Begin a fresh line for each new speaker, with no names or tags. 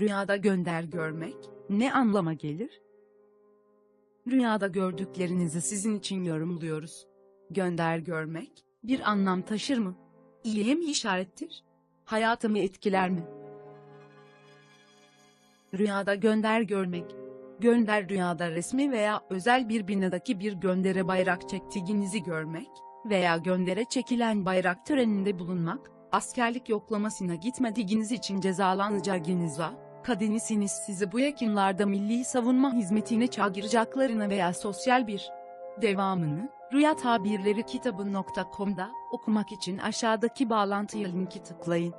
Rüyada gönder görmek ne anlama gelir? Rüyada gördüklerinizi sizin için yorumluyoruz. Gönder görmek bir anlam taşır mı? İyiye mi işarettir? Hayatımı etkiler mi? Rüyada gönder görmek. Gönder rüyada resmi veya özel bir binadaki bir göndere bayrak çektiğinizi görmek veya göndere çekilen bayrak töreninde bulunmak, askerlik yoklamasına gitmediğiniz için cezalanacağınıza, kadenisiniz sizi bu yakınlarda milli savunma hizmetine çağıracaklarına veya sosyal bir devamını, Rüya Tabirleri kitabı.com'da okumak için aşağıdaki bağlantıya linki tıklayın.